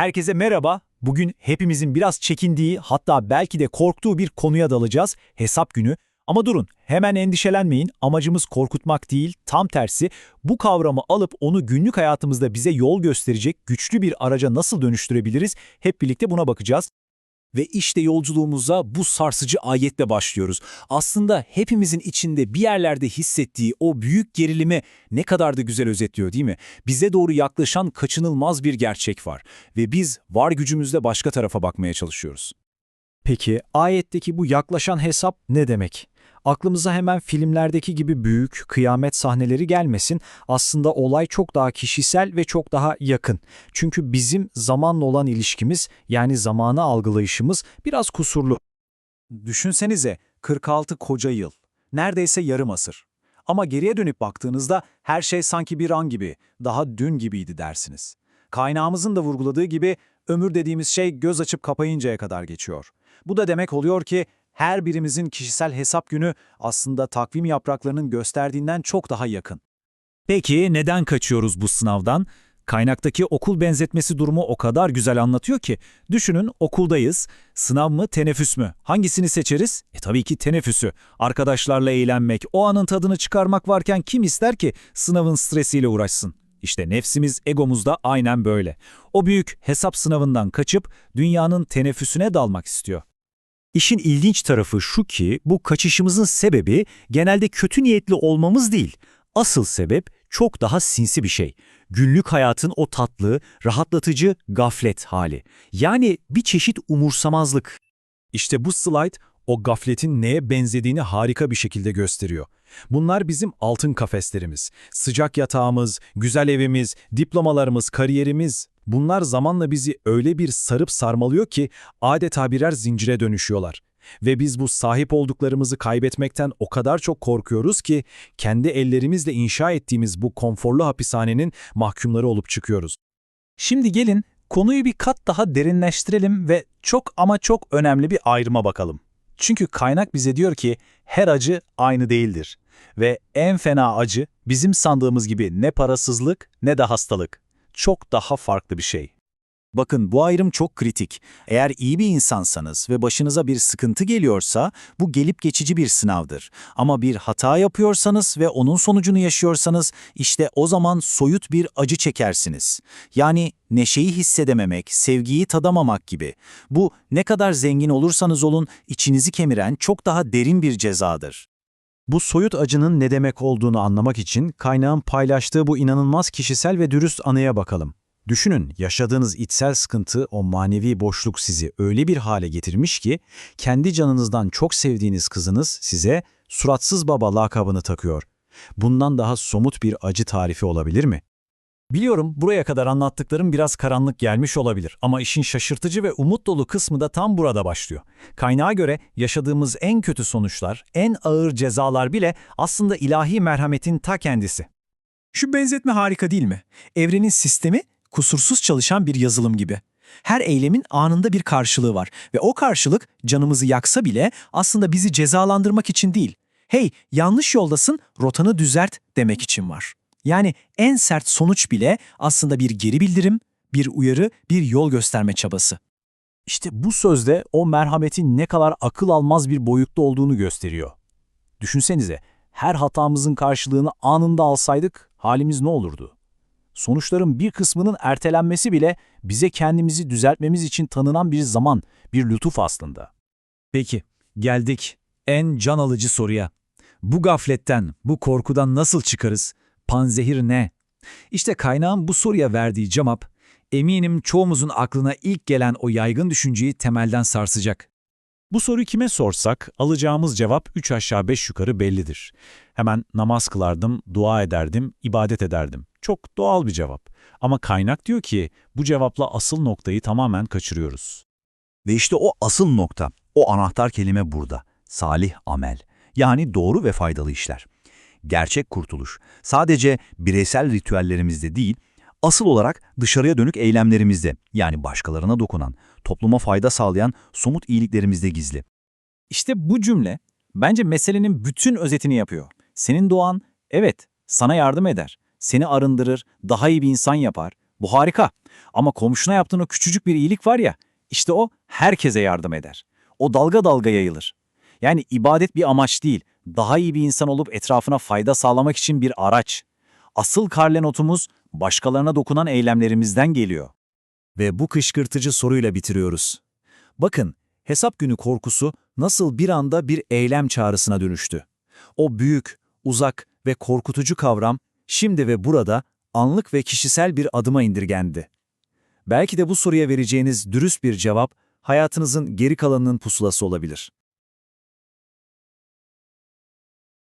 Herkese merhaba. Bugün hepimizin biraz çekindiği hatta belki de korktuğu bir konuya dalacağız. Hesap günü. Ama durun hemen endişelenmeyin. Amacımız korkutmak değil tam tersi bu kavramı alıp onu günlük hayatımızda bize yol gösterecek güçlü bir araca nasıl dönüştürebiliriz hep birlikte buna bakacağız. Ve işte yolculuğumuza bu sarsıcı ayetle başlıyoruz. Aslında hepimizin içinde bir yerlerde hissettiği o büyük gerilimi ne kadar da güzel özetliyor değil mi? Bize doğru yaklaşan kaçınılmaz bir gerçek var ve biz var gücümüzle başka tarafa bakmaya çalışıyoruz. Peki ayetteki bu yaklaşan hesap ne demek? Aklımıza hemen filmlerdeki gibi büyük kıyamet sahneleri gelmesin. Aslında olay çok daha kişisel ve çok daha yakın. Çünkü bizim zamanla olan ilişkimiz yani zamanı algılayışımız biraz kusurlu. Düşünsenize 46 koca yıl. Neredeyse yarım asır. Ama geriye dönüp baktığınızda her şey sanki bir an gibi, daha dün gibiydi dersiniz. Kaynağımızın da vurguladığı gibi ömür dediğimiz şey göz açıp kapayıncaya kadar geçiyor. Bu da demek oluyor ki her birimizin kişisel hesap günü aslında takvim yapraklarının gösterdiğinden çok daha yakın. Peki neden kaçıyoruz bu sınavdan? Kaynaktaki okul benzetmesi durumu o kadar güzel anlatıyor ki. Düşünün okuldayız. Sınav mı, teneffüs mü? Hangisini seçeriz? E tabii ki teneffüsü. Arkadaşlarla eğlenmek, o anın tadını çıkarmak varken kim ister ki sınavın stresiyle uğraşsın? İşte nefsimiz, egomuz da aynen böyle. O büyük hesap sınavından kaçıp dünyanın teneffüsüne dalmak istiyor. İşin ilginç tarafı şu ki bu kaçışımızın sebebi genelde kötü niyetli olmamız değil. Asıl sebep çok daha sinsi bir şey. Günlük hayatın o tatlı, rahatlatıcı gaflet hali. Yani bir çeşit umursamazlık. İşte bu slide o gafletin neye benzediğini harika bir şekilde gösteriyor. Bunlar bizim altın kafeslerimiz, sıcak yatağımız, güzel evimiz, diplomalarımız, kariyerimiz. Bunlar zamanla bizi öyle bir sarıp sarmalıyor ki adeta birer zincire dönüşüyorlar. Ve biz bu sahip olduklarımızı kaybetmekten o kadar çok korkuyoruz ki kendi ellerimizle inşa ettiğimiz bu konforlu hapishanenin mahkumları olup çıkıyoruz. Şimdi gelin konuyu bir kat daha derinleştirelim ve çok ama çok önemli bir ayrıma bakalım. Çünkü kaynak bize diyor ki her acı aynı değildir. Ve en fena acı bizim sandığımız gibi ne parasızlık ne de hastalık. Çok daha farklı bir şey. Bakın bu ayrım çok kritik. Eğer iyi bir insansanız ve başınıza bir sıkıntı geliyorsa bu gelip geçici bir sınavdır. Ama bir hata yapıyorsanız ve onun sonucunu yaşıyorsanız işte o zaman soyut bir acı çekersiniz. Yani neşeyi hissedememek, sevgiyi tadamamak gibi. Bu ne kadar zengin olursanız olun içinizi kemiren çok daha derin bir cezadır. Bu soyut acının ne demek olduğunu anlamak için kaynağın paylaştığı bu inanılmaz kişisel ve dürüst anıya bakalım. Düşünün, yaşadığınız içsel sıkıntı, o manevi boşluk sizi öyle bir hale getirmiş ki, kendi canınızdan çok sevdiğiniz kızınız size suratsız baba lakabını takıyor. Bundan daha somut bir acı tarifi olabilir mi? Biliyorum buraya kadar anlattıklarım biraz karanlık gelmiş olabilir ama işin şaşırtıcı ve umut dolu kısmı da tam burada başlıyor. Kaynağa göre yaşadığımız en kötü sonuçlar, en ağır cezalar bile aslında ilahi merhametin ta kendisi. Şu benzetme harika değil mi? Evrenin sistemi kusursuz çalışan bir yazılım gibi. Her eylemin anında bir karşılığı var ve o karşılık canımızı yaksa bile aslında bizi cezalandırmak için değil. Hey yanlış yoldasın rotanı düzelt demek için var. Yani en sert sonuç bile aslında bir geri bildirim, bir uyarı, bir yol gösterme çabası. İşte bu sözde o merhametin ne kadar akıl almaz bir boyutta olduğunu gösteriyor. Düşünsenize, her hatamızın karşılığını anında alsaydık halimiz ne olurdu? Sonuçların bir kısmının ertelenmesi bile bize kendimizi düzeltmemiz için tanınan bir zaman, bir lütuf aslında. Peki, geldik en can alıcı soruya. Bu gafletten, bu korkudan nasıl çıkarız? Panzehir ne? İşte kaynağın bu soruya verdiği cevap, eminim çoğumuzun aklına ilk gelen o yaygın düşünceyi temelden sarsacak. Bu soruyu kime sorsak alacağımız cevap 3 aşağı 5 yukarı bellidir. Hemen namaz kılardım, dua ederdim, ibadet ederdim. Çok doğal bir cevap. Ama kaynak diyor ki bu cevapla asıl noktayı tamamen kaçırıyoruz. Ve işte o asıl nokta, o anahtar kelime burada. Salih amel. Yani doğru ve faydalı işler. Gerçek kurtuluş sadece bireysel ritüellerimizde değil, asıl olarak dışarıya dönük eylemlerimizde yani başkalarına dokunan, topluma fayda sağlayan somut iyiliklerimizde gizli. İşte bu cümle bence meselenin bütün özetini yapıyor. Senin doğan, evet, sana yardım eder. Seni arındırır, daha iyi bir insan yapar. Bu harika. Ama komşuna yaptığın o küçücük bir iyilik var ya, işte o herkese yardım eder. O dalga dalga yayılır. Yani ibadet bir amaç değil, daha iyi bir insan olup etrafına fayda sağlamak için bir araç. Asıl karle notumuz başkalarına dokunan eylemlerimizden geliyor. Ve bu kışkırtıcı soruyla bitiriyoruz. Bakın, hesap günü korkusu nasıl bir anda bir eylem çağrısına dönüştü. O büyük, uzak ve korkutucu kavram şimdi ve burada anlık ve kişisel bir adıma indirgendi. Belki de bu soruya vereceğiniz dürüst bir cevap hayatınızın geri kalanının pusulası olabilir.